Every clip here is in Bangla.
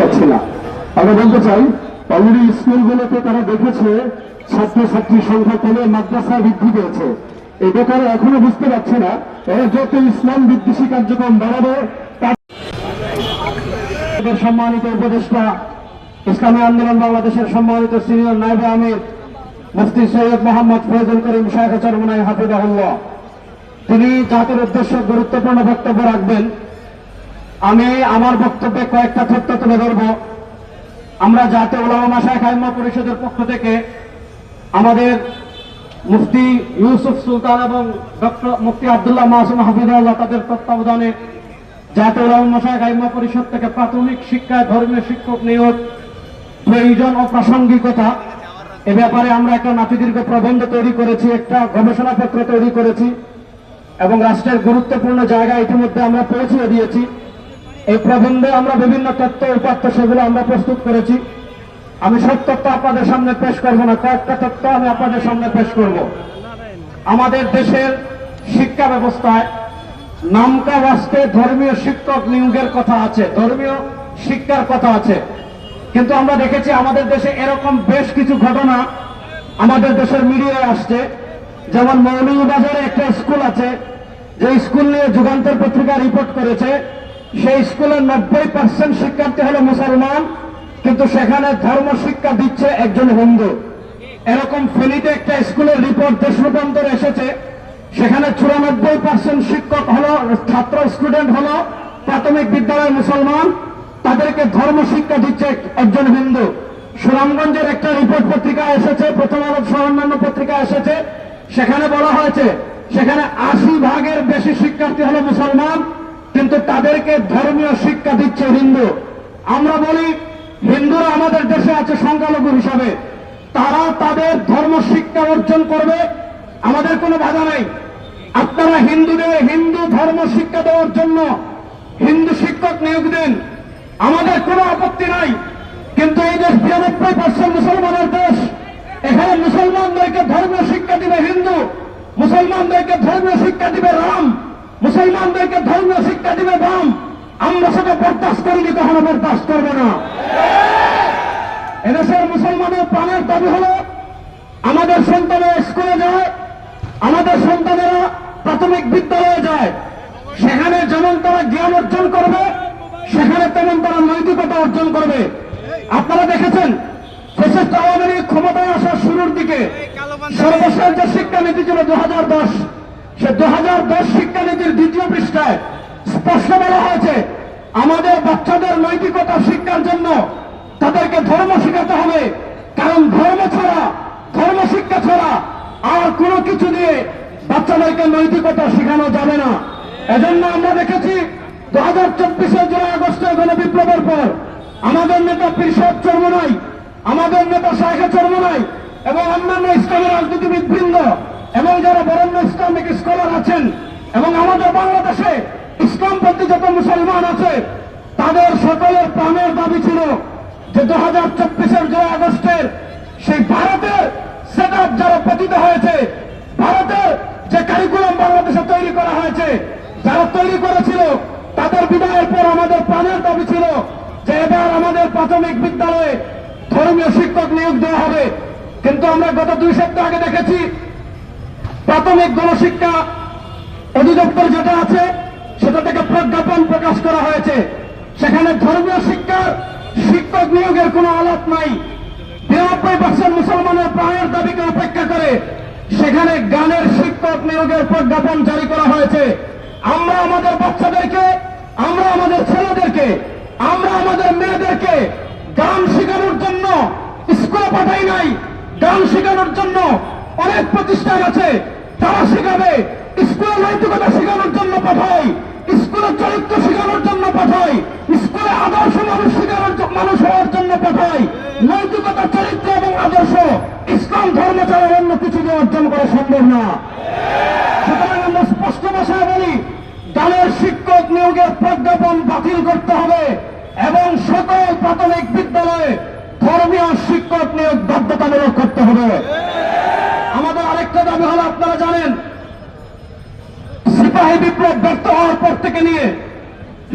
পাচ্ছি না। আমরা বলতে চাই অলরেডি স্কুলগুলোতে তারা দেখেছে, ছাত্রছাত্রীর সংখ্যা কমে মাদ্রাসা বৃদ্ধি পেয়েছে। এই ব্যাপারে এখনও বুঝতে পারছে না, এরা যত ইসলাম বিদ্বেষী কার্যক্রম বাড়াবে সম্মানিত উপদেষ্টা, ইসলামী আন্দোলন বাংলাদেশের সম্মানিত সিনিয়র নাইবে আমির, মুফতি সৈয়দ মোহাম্মদ ফয়জুল করিম শাহ চরমনাই তিনি জাতির উদ্দেশ্যে গুরুত্বপূর্ণ বক্তব্য রাখবেন। আমি আমার বক্তব্যে কয়েকটা তথ্য তুলে ধরব। আমরা জাতীয় ওলামা শাহ খাইমা পরিষদের পক্ষ থেকে আমাদের মুফতি ইউসুফ সুলতান এবং ডক্টর মুফতি আবদুল্লাহ মাসুম হাফিজাল্লাহ তাদের তত্ত্বাবধানে জাতীয় ওলামা শাহ খাইমা পরিষদ থেকে প্রাথমিক শিক্ষায় ধর্মীয় শিক্ষক নিয়োগ, প্রয়োজন ও প্রাসঙ্গিকতা এ ব্যাপারে আমরা একটা নাতিদীর্ঘ প্রবন্ধ তৈরি করেছি, একটা গবেষণাপত্র তৈরি করেছি এবং রাষ্ট্রের গুরুত্বপূর্ণ জায়গা ইতিমধ্যে আমরা পৌঁছে দিয়েছি। এই প্রবন্ধে আমরা বিভিন্ন তথ্য উপাত্ত সেগুলো আমরা প্রস্তুত করেছি। আমি সব তথ্য আপনাদের সামনে পেশ করব না, কয়েকটা তথ্য আমি আপনাদের সামনে পেশ করব। আমাদের দেশের শিক্ষা ব্যবস্থায় নামকা বাস্তে ধর্মীয় শিক্ষক নিয়োগের কথা আছে, ধর্মীয় শিক্ষার কথা আছে। কিন্তু আমরা দেখেছি আমাদের দেশে এরকম বেশ কিছু ঘটনা আমাদের দেশের মিডিয়ায় আসছে। যেমন মৌলভীবাজারে একটা স্কুল আছে, যে স্কুল নিয়ে যুগান্তর পত্রিকা রিপোর্ট করেছে। সেই স্কুলের নব্বই পার্সেন্ট শিক্ষার্থী হলো মুসলমান, কিন্তু সেখানে ধর্ম শিক্ষা দিচ্ছে একজন হিন্দু। এরকম ফেনীতে একটা স্কুলের রিপোর্ট দেশ রূপান্তর এসেছে, সেখানে চুরানব্বই পার্সেন্ট শিক্ষক হলো, ছাত্র স্টুডেন্ট হলো, প্রাথমিক বিদ্যালয়ের মুসলমান, তাদেরকে ধর্ম শিক্ষা দিচ্ছে একজন হিন্দু। সুনামগঞ্জের একটা রিপোর্ট পত্রিকা এসেছে, প্রথম আলো সহ অন্যান্য পত্রিকা এসেছে, সেখানে বলা হয়েছে, সেখানে আশি ভাগের বেশি শিক্ষার্থী হলো মুসলমান কিন্তু তাদেরকে ধর্মীয় শিক্ষা দিচ্ছে হিন্দু। আমরা বলি, হিন্দুরা আমাদের দেশে আছে সংখ্যালঘু হিসাবে। তারা তাদের ধর্ম শিক্ষা অর্জন করবে, আমাদের কোনো বাধা নাই। আপনারা হিন্দুদের হিন্দু ধর্ম শিক্ষা দেওয়ার জন্য হিন্দু শিক্ষক নিয়োগ দিন। আমাদের কোনো আপত্তি নাই। কিন্তু এই দেশ বিরানব্বই পার্সেন্ট মুসলমানের দেশ। এখানে মুসলমানদেরকে ধর্মীয় শিক্ষা দিবে হিন্দু, মুসলমানদেরকে ধর্মীয় শিক্ষা দিবে রাম। মুসলমানদেরকে ধর্মীয় শিক্ষা দিবে বাম, আমরা সেটা বরদাস্ত করিনি কখনো বরদাস্ত করব না। এদেশের মুসলমানের প্রাণের দাবি হলো, আমাদের সন্তানেরা স্কুলে যায়, আমাদের সন্তানেরা প্রাথমিক বিদ্যালয়ে যায়। সেখানে যেমন তারা জ্ঞান অর্জন করবে, সেখানে তেমন তারা নৈতিকতা অর্জন করবে। আপনারা দেখেছেন ফেসিস্ট আওয়ামী ক্ষমতায় আসার শুরুর দিকে সর্বশেষ যে শিক্ষানীতি ছিল দু হাজার দশ সে দু হাজার দশ শিক্ষানীতির দ্বিতীয় পৃষ্ঠায় স্পষ্ট বলা হয়েছে, আমাদের বাচ্চাদের নৈতিকতা শিক্ষার জন্য তাদেরকে ধর্ম শেখাতে হবে। কারণ ধর্ম ছাড়া, ধর্ম শিক্ষা ছাড়া আর কোনো কিছু দিয়ে বাচ্চাদেরকে নৈতিকতা শেখানো যাবে না। এজন্য আমরা দেখেছি দু হাজার চব্বিশে জুলাই আগস্টে গণ বিপ্লবের পর আমাদের নেতা পীরসাদ চর্মনাই, আমাদের নেতা শাহেখা চর্মনাই এবং অন্যান্য ইসলামী রাজনীতিবিদ বৃন্দ এবং যারা বরেণ্য ইসলামিক স্কলার আছেন এবং আমাদের বাংলাদেশে ইসলাম ইসলামপন্থী যত মুসলমান আছে, তাদের সকলের প্রাণের দাবি ছিল যে দু হাজার চব্বিশের জুলাই আগস্টের সেই ভারতের সেট যারা পতিত হয়েছে, ভারতের যে কারিকুলাম বাংলাদেশে তৈরি করা হয়েছে, যারা তৈরি করেছিল, তাদের বিদায়ের পর আমাদের প্রাণের দাবি ছিল যে এবার আমাদের প্রাথমিক বিদ্যালয়ে ধর্মীয় শিক্ষক নিয়োগ দেওয়া হবে। কিন্তু আমরা গত দুই সপ্তাহ আগে দেখেছি প্রাথমিক গণশিক্ষা অধিদপ্তর যেটা আছে, সেটা থেকে প্রজ্ঞাপন প্রকাশ করা হয়েছে। সেখানে ধর্মীয় শিক্ষার শিক্ষক নিয়োগের কোনো আলাপ নাই। বিরানব্বই পার্সেন্ট মুসলমানের প্রাণের দাবিকে উপেক্ষা করে সেখানে গানের শিক্ষক নিয়োগের প্রজ্ঞাপন জারি করা হয়েছে। আমরা আমাদের বাচ্চাদেরকে, আমরা আমাদের ছেলেদেরকে, আমরা আমাদের মেয়েদেরকে গান শেখানোর জন্য স্কুলে পাঠাই নাই। গান শেখানোর জন্য অনেক প্রতিষ্ঠান আছে। তারা শেখাবে। স্কুলে নৈতিকতা শেখানোর জন্য পাঠাই স্কুলে চরিত্র শেখানোর জন্য পাঠাই স্কুলে আদর্শ মানুষ শেখানোর মানুষ হওয়ার জন্য পাঠাই নৈতিকতা, চরিত্র এবং আদর্শ ইসলাম ধর্ম ছাড়া অন্য কিছু দিয়ে অর্জন করা সম্ভব না। সুতরাং আমরা স্পষ্ট ভাষায় বলি, দলের শিক্ষক নিয়োগের প্রজ্ঞাপন বাতিল করতে হবে এবং সকল প্রাথমিক বিদ্যালয়ে ধর্মীয় শিক্ষক নিয়োগ বাধ্যতামূলক করতে হবে। আমাদের আরেকটা দাবি হলো আপনারা জানেন, সিপাহী বিপ্লব ব্যর্থ হওয়ার পর থেকে নিয়ে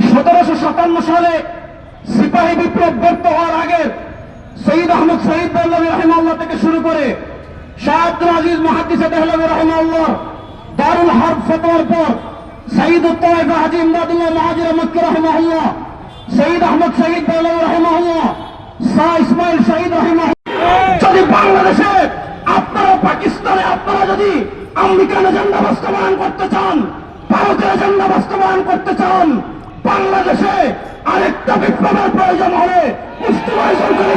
সতেরোশো সাতান্ন সালে সিপাহী বিপ্লব ব্যর্থ হওয়ার আগে সঈদ আহমদ শহীদ বল্লভী রহমাল্লাহ থেকে শুরু করে শাহ আজিজ মাহাদিসে দেহলভী রহমাল্লাহ দারুল হার্ব ফতোয়ার পর সঈদ উত্তর হাজি ইমদাদুল্লাহ মাহাজির মক্কি রহমাল্লাহ শহীদ আহমদ শহীদ বল্লভী রহমাল্লাহ, শাহ ইসমাইল শহীদ রহমাহ যদি আমেরিকান এজেন্ডা বাস্তবায়ন করতে চান, ভারতের এজেন্ডা বাস্তবায়ন করতে চান, বাংলাদেশে আরেকটা বিপ্লবের প্রয়োজন মুস্তফাই সরকারি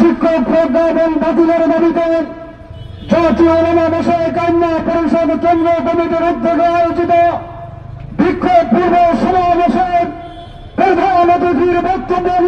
শিক্ষক প্রজ্ঞাপন বাতিলের দাবিতে জাতীয় ওলামা বিষয়ে কন্যা পরিষদ কমিটির উদ্যোগে আয়োজিত বিক্ষোভ পূর্ব সমাবেশে প্রধান অতিথির বক্তব্য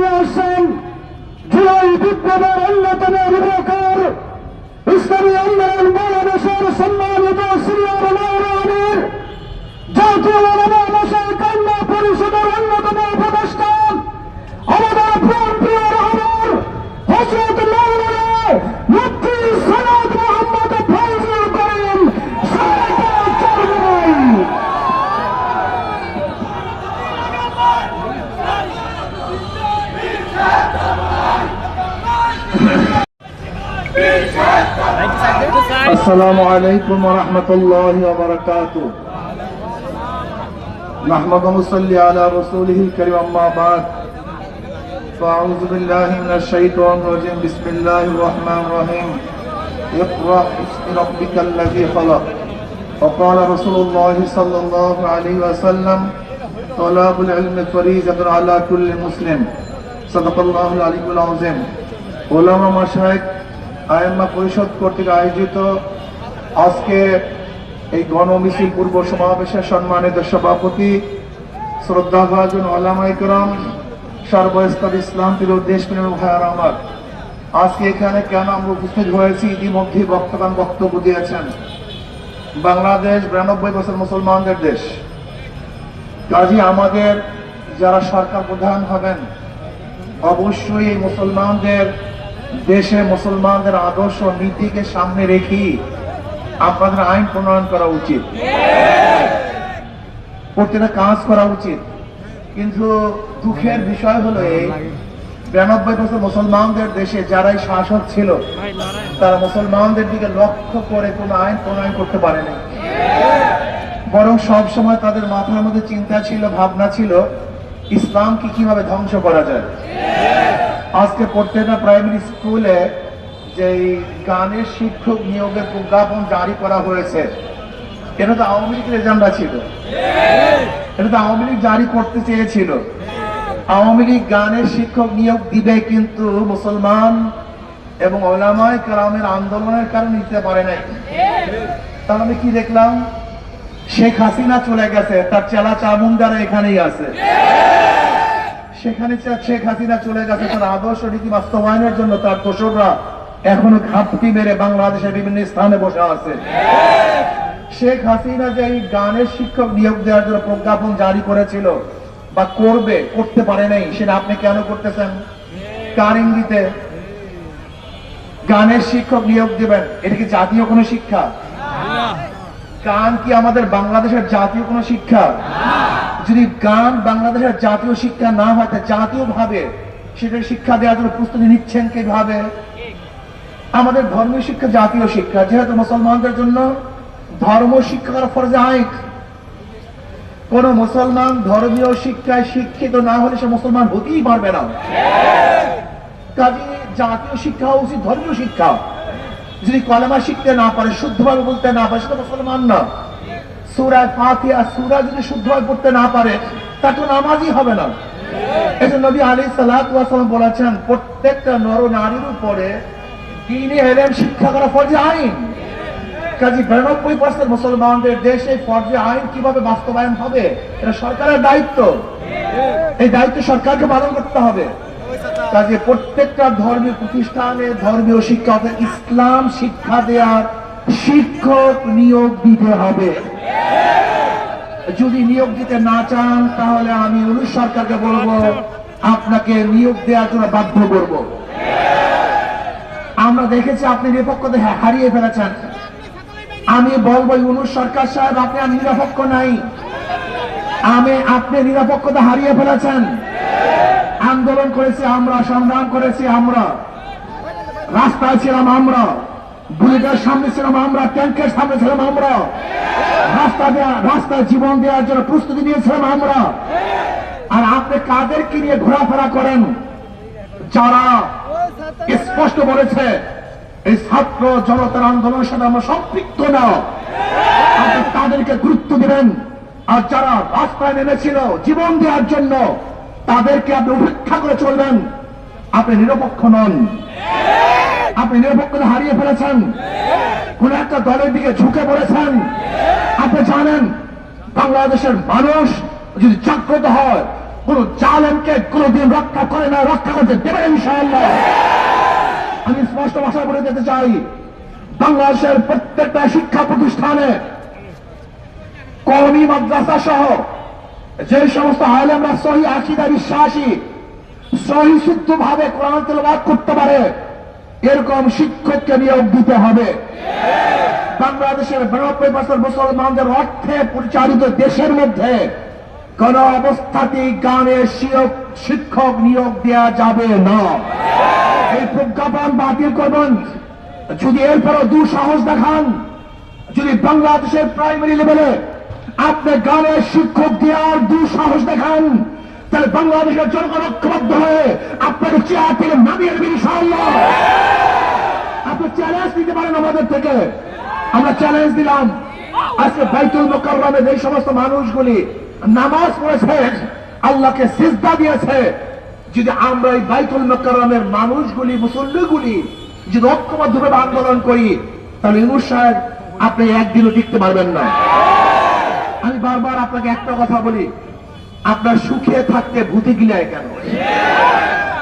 السلام عليكم ورحمة الله وبركاته نحمد ونصلي على رسوله الكريم أما بعد فأعوذ بالله من الشيطان الرجيم بسم الله الرحمن الرحيم اقرأ باسم ربك الذي خلق وقال رسول الله صلى الله عليه وسلم طلاب العلم فريضة على كل مسلم صدق الله العلي العظيم علماء مشايخ আইম্মা পরিষদ কর্তৃক আয়োজিত আজকে এই গণমিছিল পূর্ব সমাবেশের সম্মানিত সভাপতি শ্রদ্ধাভাজন আলামাইকরম সর্বস্তর ইসলাম প্রিয় দেশ প্রেম ভাইয়ার আমার। আজকে এখানে কেন আমরা উপস্থিত হয়েছি? ইতিমধ্যে বক্তব্য বক্তব্য দিয়েছেন। বাংলাদেশ বিরানব্বই বছর মুসলমানদের দেশ। কাজী আমাদের যারা সরকার প্রধান হবেন, অবশ্যই এই মুসলমানদের দেশে মুসলমানদের আদর্শ নীতিকে সামনে রেখে আপনাদের আইন প্রণয়ন করা উচিত। প্রত্যেকটা কাজ করা উচিত। কিন্তু দুঃখের বিষয় হলো বিরানব্বই বছর মুসলমানদের দেশে যারাই শাসক ছিল, তারা মুসলমানদের দিকে লক্ষ্য করে কোনো আইন প্রণয়ন করতে পারেনি বরং সব সময় তাদের মাথার মধ্যে চিন্তা ছিল, ভাবনা ছিল, ইসলামকে কীভাবে ধ্বংস করা যায়। আজকে প্রত্যেকটা প্রাইমারি স্কুলে যে গানের শিক্ষক নিয়োগের প্রজ্ঞাপন জারি করা হয়েছে, এটা তো আওয়ামী লীগের এজেন্ডা ছিল। এটা তো আওয়ামী লীগ জারি করতে চেয়েছিল। আওয়ামী লীগ গানের শিক্ষক নিয়োগ দিবে কিন্তু মুসলমান এবং ওলামায় কালামের আন্দোলনের কারণে নিতে পারে নাই। তাহলে আমি কি দেখলাম? শেখ হাসিনা চলে গেছে, তার চেলা চামুন্ডারা এখানেই আছে। সেখানে শেখ হাসিনা চলে গেছে তার আদর্শ নীতি বাস্তবায়নের জন্য তার দোসররা এখনও ঘাপটি মেরে বাংলাদেশের বিভিন্ন স্থানে বসে আছে। শেখ হাসিনা যে এই গানের শিক্ষক নিয়োগ দেওয়ার জন্য প্রজ্ঞাপন জারি করেছিল বা করবে করতে পারে নাই সেটা আপনি কেন করতেছেন? কার ইঙ্গিতে? গানের শিক্ষক নিয়োগ দিবেন এটা কি জাতীয় কোনো শিক্ষা? গান কি আমাদের বাংলাদেশের জাতীয় কোনো শিক্ষা? যদি গান বাংলাদেশের জাতীয় শিক্ষা না হয়, তা জাতীয় ভাবে সেটা শিক্ষা দেওয়ার জন্য প্রস্তুতি নিচ্ছেন কীভাবে? আমাদের ধর্মীয় শিক্ষা জাতীয় শিক্ষা, যেহেতু মুসলমানদের জন্য ধর্ম শিক্ষা করা ফরজে আইন। কোন মুসলমান ধর্মীয় শিক্ষায় শিক্ষিত না হলে সে মুসলমান হতেই পারবে না। কাজে জাতীয় শিক্ষা উচিত ধর্মীয় শিক্ষা। যদি কলেমা শিখতে না পারে, শুদ্ধভাবে বলতে না পারে, সেটা মুসলমান না। সুরায় ফাতিহা, সুরা যদি শুদ্ধভাবে পড়তে না পারে তার তো নামাজই হবে না। এই নবী আলী সালাম বলেছেন, প্রত্যেকটা নর নারীর উপরে শিক্ষা করা আইন। কাজী বিরানব্বই পার্সেন্ট মুসলমানদের দেশে আইন কীভাবে বাস্তবায়ন হবে, এটা সরকারের দায়িত্ব। এই দায়িত্ব সরকারকে পালন করতে হবে। কাজে প্রত্যেকটা ধর্মীয় প্রতিষ্ঠানে ধর্মীয় শিক্ষা ইসলাম শিক্ষা দেওয়ার শিক্ষক নিয়োগ দিতে হবে। যদি নিয়োগ দিতে না চান, তাহলে আমি অনু সরকারকে বলব, আপনাকে নিয়োগ দেওয়ার জন্য বাধ্য করব। আমরা দেখেছি আপনি নিরপেক্ষতা হারিয়ে ফেলেছেন। আমি বলব ইউনুস সরকার সাহেব, আপনি আর নিরপেক্ষ নাই। আমি, আপনি নিরপেক্ষতা হারিয়ে ফেলেছেন। আন্দোলন করেছি আমরা, সংগ্রাম করেছি আমরা। রাস্তায় ছিলাম আমরা। বুলেটের সামনে ছিলাম আমরা, ট্যাঙ্কের সামনে ছিলাম আমরা। রাস্তা দেওয়া রাস্তায় জীবন দেওয়ার জন্য প্রস্তুতি নিয়েছিলাম আমরা। আর আপনি কাদেরকে নিয়ে ঘোরাফেরা করেন? যারা স্পষ্ট বলেছে, এই ছাত্র জনতার আন্দোলনের সাথে আমরা সম্পৃক্ত না। আপনি তাদেরকে গুরুত্ব দিবেন। আর যারা রাস্তায় নেমেছিল জীবন দেওয়ার জন্য, তাদেরকে আপনি উপেক্ষা করে চলবেন। আপনি নিরপেক্ষ নন। আপনি নিরপেক্ষতা হারিয়ে ফেলেছেন। কোন একটা দলের দিকে ঝুঁকে পড়েছেন। আপনি জানেন, বাংলাদেশের মানুষ যদি জাগ্রত হয়, কোন জালেমকে কোনদিন রক্ষা করে না, রক্ষা করতে দেবে ইনশাআল্লাহ। আমি স্পষ্ট ভাষায় বলে দিতে চাই, বাংলাদেশের প্রত্যেকটা শিক্ষা প্রতিষ্ঠানে, কওমি মাদ্রাসা সহ যে সমস্ত আলেমরা সহি আকিদা বিশ্বাসী, সহি শুদ্ধ ভাবে কোরআন করতে পারে এরকম শিক্ষককে নিয়োগ দিতে হবে। বাংলাদেশের বিরানব্বই বছর মুসলমানদের অর্থে পরিচালিত দেশের মধ্যে কোন অবস্থাতেই গানের শিক্ষক- নিয়োগ দেওয়া যাবে না। এই প্রজ্ঞাপন বাতিল করবেন। যদি এরপরও দুঃসাহস দেখান, যদি বাংলাদেশের প্রাইমারি লেভেলে আপনি গানের শিক্ষক দেওয়ার দুঃসাহস দেখান তাহলে বাংলাদেশের জনগণ ঐক্যবদ্ধ হয়ে আপনাকে চেয়ার থেকে নামিয়ে দেবেন ইনশাআল্লাহ। আপনি চ্যালেঞ্জ দিতে পারেন আমাদের থেকে। আমরা চ্যালেঞ্জ দিলাম। আজকে বাইতুল মোকাররমে যে সমস্ত মানুষগুলি নামাজ পড়েছে, আল্লাহকে সিজদা দিয়েছে, যদি আমরা এই বাইতুল মোকাররমের মানুষগুলি, মুসল্লিগুলি যদি ঐক্যবদ্ধভাবে আন্দোলন করি, তাহলে ইনুস সাহেব, আপনি একদিনও টিকতে পারবেন না। আমি বারবার আপনাকে একটা কথা বলি আপনার সুখে থাকতে ভূতে গিলায় কেন?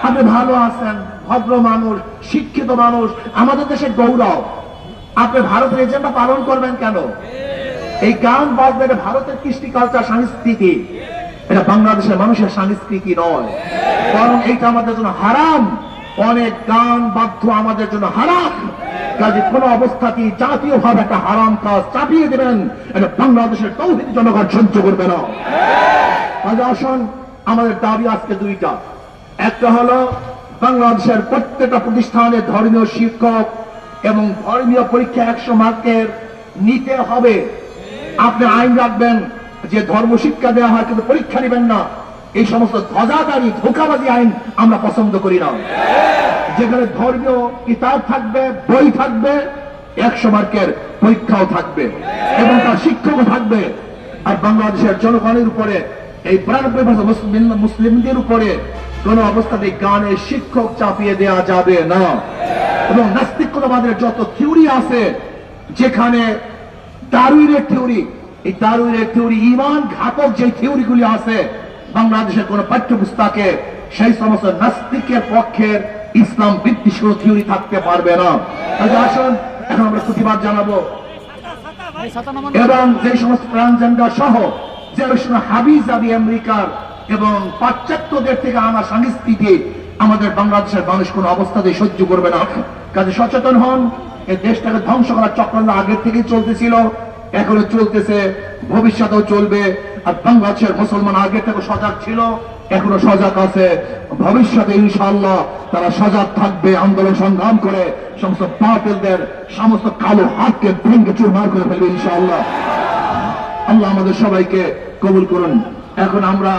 আপনি ভালো আছেন, ভদ্র মানুষ, শিক্ষিত মানুষ, আমাদের দেশের গৌরব। আপনি ভারতের এজেন্ডা পালন করবেন কেন? এই গান বাজবে এটা ভারতের কৃষ্টি কালচার সংস্কৃতি। এটা বাংলাদেশের মানুষের সংস্কৃতি নয়। বরং এইটা আমাদের জন্য হারাম। অনেক গান বাধ্য আমাদের জন্য হারাম। কাজে কোন অবস্থাতেই জাতীয় ভাবে একটা হারাম কাজ চাপিয়ে দেবেন। এটা বাংলাদেশের তৌহিদ জনগণ সহ্য করবে না। কাজে আসুন, আমাদের দাবি আজকে দুইটা। একটা হলো, বাংলাদেশের প্রত্যেকটা প্রতিষ্ঠানে ধর্মীয় শিক্ষক এবং ধর্মীয় পরীক্ষা একশো মার্কের নিতে হবে। আপনি আইন রাখবেন যে ধর্ম শিক্ষা দেওয়া হয়, কিন্তু পরীক্ষা নেবেন না। এই সমস্ত ধ্বজাদারি ধোকাবাজি আইন আমরা পছন্দ করি না। যেখানে ধর্মীয় কিতাব থাকবে, বই থাকবে, একশো মার্কের পরীক্ষাও থাকবে এবং তার শিক্ষকও থাকবে। আর বাংলাদেশের জনগণের উপরে এই বিরানব্বই মুসলিম- মুসলিমদের উপরে কোন অবস্থাতে গানের শিক্ষক চাপিয়ে দেওয়া যাবে না। এবং নাস্তিকতাবাদের যত থিওরি আছে যেখানে দারুইনের থিওরি এই দারুইনের থিওরি ইমান ঘাতক যে থিওরিগুলি আছে বাংলাদেশের কোন পাঠ্যপুস্তকে সেই সমস্ত নাস্তিকের পক্ষের ইসলাম বিদ্বেষ কোন থিওরি থাকতে পারবে না। আসুন এখন আমরা প্রতিবাদ জানাব। এবং যে সমস্ত ট্রান্সজেন্ডার সহ যে সমস্ত হাবিজাবি আমেরিকার এবং পাশ্চাত্যদের থেকে আনা সংস্কৃতি আমাদের বাংলাদেশের মানুষ কোন অবস্থাতে সহ্য করবে না। কাজে সচেতন হন এই দেশটাকে ধ্বংস করার চক্রান্ত আগের থেকেই চলতেছিল এখনও চলতেছে, ভবিষ্যতেও চলবে, আর বাংলাদেশের মুসলমান আগে থেকে সজাগ ছিল এখনও সজাগ আছে। ভবিষ্যতে ইনশাআল্লাহ তারা সজাগ থাকবে, আন্দোলন সংগ্রাম করে, সমস্ত বাতিলদের, সমস্ত কালো হাতকে ভেঙ্গে চুরমার করে ফেলবে ইনশাআল্লাহ। আল্লাহ আমাদের সবাইকে কবুল করুন। এখন আমরা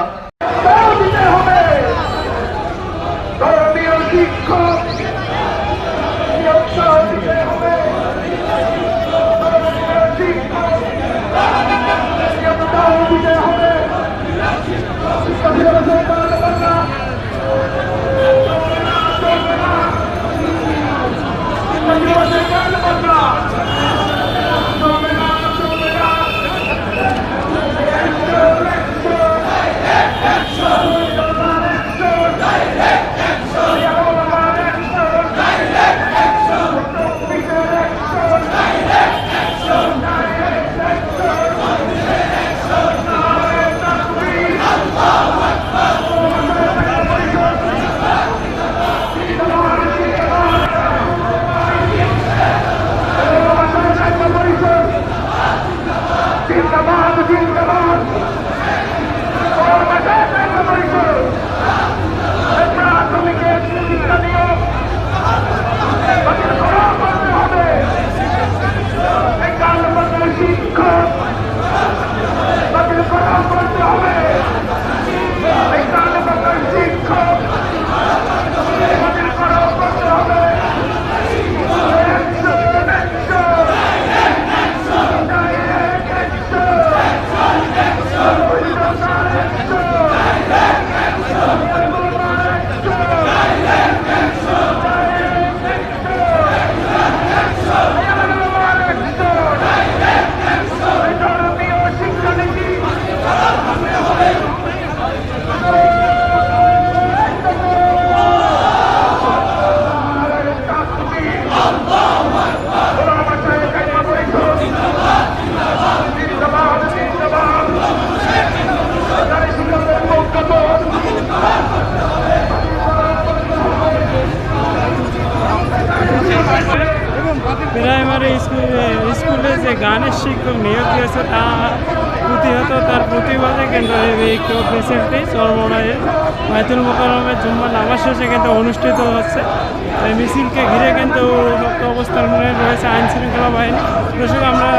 কিন্তু শক্ত অবস্থানে রয়েছে আইন শৃঙ্খলা বাহিনী। দর্শক, আমরা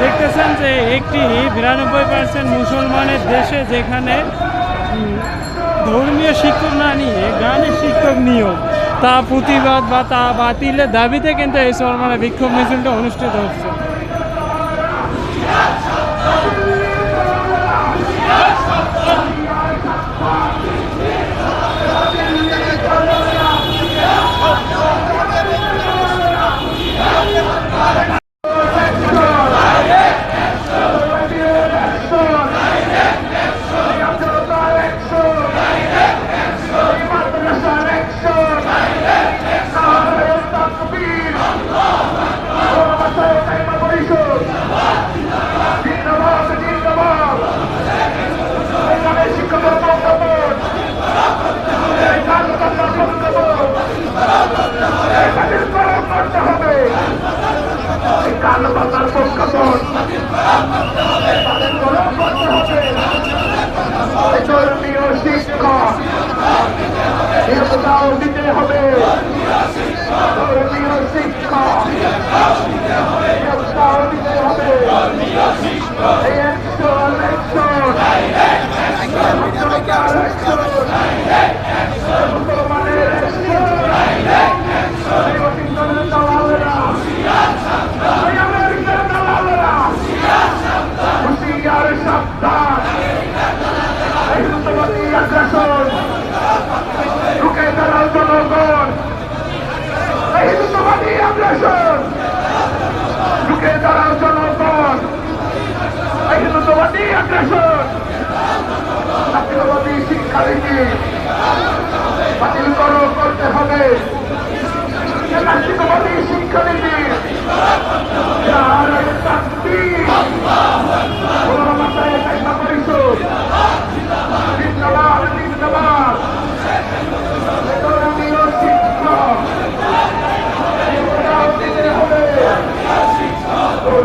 দেখতেছেন যে একটি বিরানব্বই পার্সেন্ট মুসলমানের দেশে যেখানে ধর্মীয় শিক্ষক না নিয়ে গানের শিক্ষক নিয়োগ, তা প্রতিবাদ বা তা বাতিলের দাবিতে কিন্তু এই চরমানে বিক্ষোভ মিছিলটা অনুষ্ঠিত হচ্ছে। নিয়োগটাও দিতে হবে। ইসলামী আগ্রাসন। ঢুকে তারা জনগণ হিন্দুত্ববাদী আগ্রাসন। করতে হবে। রাষ্ট্রবাদী